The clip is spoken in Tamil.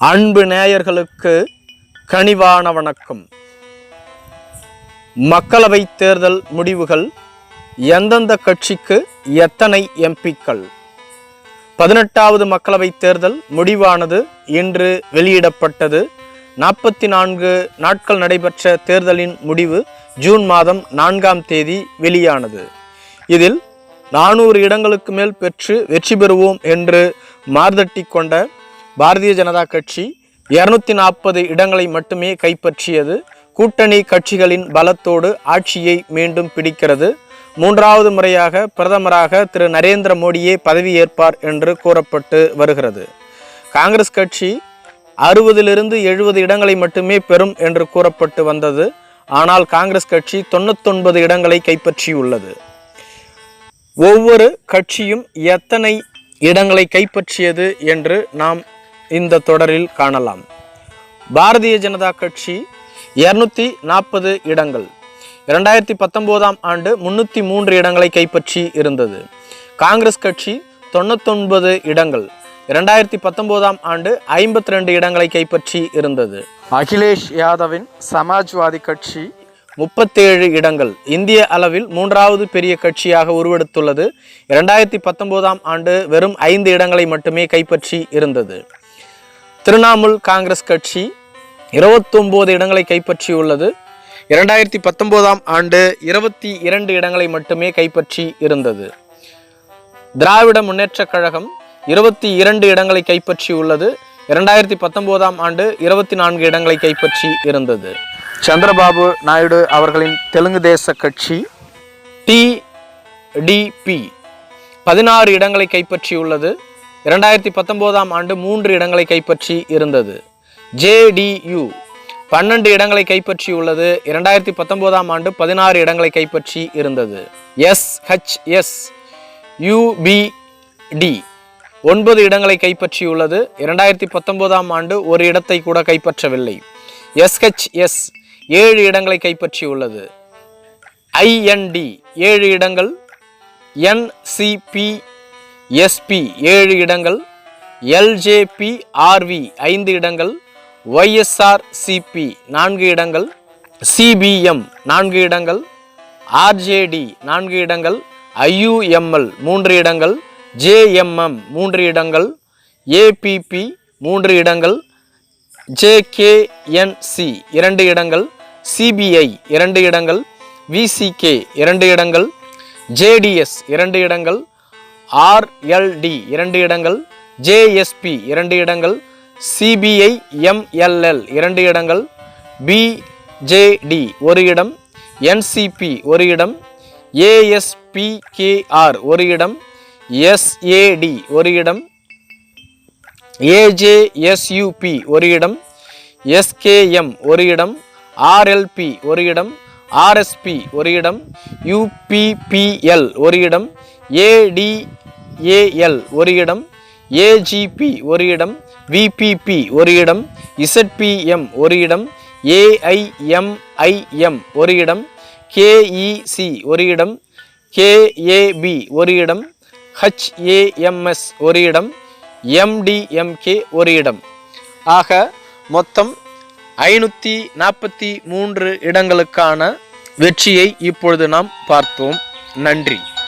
அன்பு நேயர்களுக்கு கனிவான வணக்கம். மக்களவை தேர்தல் முடிவுகள் எந்தெந்த கட்சிக்கு எத்தனை எம்பிக்கள்? பதினெட்டாவது மக்களவை தேர்தல் முடிவானது இன்று வெளியிடப்பட்டது. நாற்பத்தி நான்கு நாட்கள் நடைபெற்ற தேர்தலின் முடிவு ஜூன் மாதம் நான்காம் தேதி வெளியானது. இதில் நானூறு இடங்களுக்கு மேல் பெற்று வெற்றி பெறுவோம் என்று மார்தட்டி கொண்ட பாரதிய ஜனதா கட்சி இருநூத்தி நாற்பது இடங்களை மட்டுமே கைப்பற்றியது. கூட்டணி கட்சிகளின் பலத்தோடு ஆட்சியை மீண்டும் பிடிக்கிறது. மூன்றாவது முறையாக பிரதமராக திரு நரேந்திர மோடியே பதவியேற்பார் என்று கூறப்பட்டு வருகிறது. காங்கிரஸ் கட்சி அறுபதிலிருந்து எழுபது இடங்களை மட்டுமே பெறும் என்று கூறப்பட்டு வந்தது. ஆனால் காங்கிரஸ் கட்சி தொண்ணூத்தொன்பது இடங்களை கைப்பற்றியுள்ளது. ஒவ்வொரு கட்சியும் எத்தனை இடங்களை கைப்பற்றியது என்று நாம் இந்த தொடரில் காணலாம். பாரதிய ஜனதா கட்சி இருநூத்தி நாற்பது இடங்கள். இரண்டாயிரத்தி பத்தொன்பதாம் ஆண்டு முன்னூற்றி மூன்று இடங்களை கைப்பற்றி இருந்தது. காங்கிரஸ் கட்சி தொண்ணூத்தொன்பது இடங்கள். இரண்டாயிரத்தி பத்தொன்பதாம் ஆண்டு ஐம்பத்தி ரெண்டு இடங்களை கைப்பற்றி இருந்தது. அகிலேஷ் யாதவின் சமாஜ்வாதி கட்சி முப்பத்தேழு இடங்கள். இந்திய அளவில் மூன்றாவது பெரிய கட்சியாக உருவெடுத்துள்ளது. இரண்டாயிரத்தி பத்தொன்பதாம் ஆண்டு வெறும் ஐந்து இடங்களை மட்டுமே கைப்பற்றி இருந்தது. திரிணாமுல் காங்கிரஸ் கட்சி இருபத்தொம்போது இடங்களை கைப்பற்றியுள்ளது. இரண்டாயிரத்தி பத்தொன்பதாம் ஆண்டு இருபத்தி இரண்டு இடங்களை மட்டுமே கைப்பற்றி இருந்தது. திராவிட முன்னேற்றக் கழகம் இருபத்தி இரண்டு இடங்களை கைப்பற்றியுள்ளது. இரண்டாயிரத்தி பத்தொன்பதாம் ஆண்டு இருபத்தி நான்கு இடங்களை கைப்பற்றி இருந்தது. சந்திரபாபு நாயுடு அவர்களின் தெலுங்கு தேச கட்சி டிடிபி பதினாறு இடங்களை கைப்பற்றியுள்ளது. இரண்டாயிரத்தி பத்தொன்பதாம் ஆண்டு மூன்று இடங்களை கைப்பற்றி இருந்தது. ஜேடியு பன்னெண்டு இடங்களை கைப்பற்றியுள்ளது இரண்டாயிரத்தி பத்தொன்பதாம் ஆண்டு பதினாறு இடங்களை கைப்பற்றி இருந்தது. எஸ்ஹெச்எஸ் யூபிடி ஒன்பது இடங்களை கைப்பற்றியுள்ளது இரண்டாயிரத்தி பத்தொன்பதாம் ஆண்டு ஒரு இடத்தை கூட கைப்பற்றவில்லை. எஸ்ஹெச்எஸ் ஏழு இடங்களை கைப்பற்றியுள்ளது ஐஎன்டி ஏழு இடங்கள் என்சிபி எஸ்பி ஏழு இடங்கள் எல்ஜேபி ஆர்வி ஐந்து இடங்கள் ஒய்எஸ்ஆர் சிபி நான்கு இடங்கள் சிபிஎம் நான்கு இடங்கள் ஆர்ஜேடி நான்கு இடங்கள் ஐயுஎம்எல் மூன்று இடங்கள் ஜேஎம்எம் மூன்று இடங்கள் ஏபிபி மூன்று இடங்கள் ஜேகேஎன்சி இரண்டு இடங்கள் சிபிஐ இரண்டு இடங்கள் விசிகே இரண்டு இடங்கள் ஜேடிஎஸ் இரண்டு இடங்கள் ஆர்எல்டி இரண்டு இடங்கள் ஜேஎஸ்பி இரண்டு இடங்கள் சிபிஐ எம்எல்எல் இரண்டு இடங்கள் பிஜேடி ஒரு இடம் என்சிபி ஒரு இடம் ஏஎஸ்பிகேஆர் ஒரு இடம் எஸ்ஏடி ஒரு இடம் ஏஜேஎஸ்யூபி ஒரு இடம் எஸ்கேஎம் ஒரு இடம் ஆர்எல்பி ஒரு இடம் ஆர்எஸ்பி ஒரு இடம் யூபிபிஎல் ஒரு இடம் ஏடிஏஎல் ஒரு இடம் ஏஜிபி ஒரு இடம் விபிபி ஒரு இடம் இசட்பிஎம் ஒரு இடம் ஏஐஎம்ஐஎம் ஒரு இடம் கேஇசி ஒரு இடம் கேஏபி ஒரு இடம் ஹச்ஏஎம்எஸ் ஒரு இடம் எம்டிஎம்கே ஒரு இடம். ஆக மொத்தம் ஐநூற்றி நாற்பத்தி மூன்று இடங்களுக்கான வெற்றியை இப்பொழுது நாம் பார்த்தோம். நன்றி.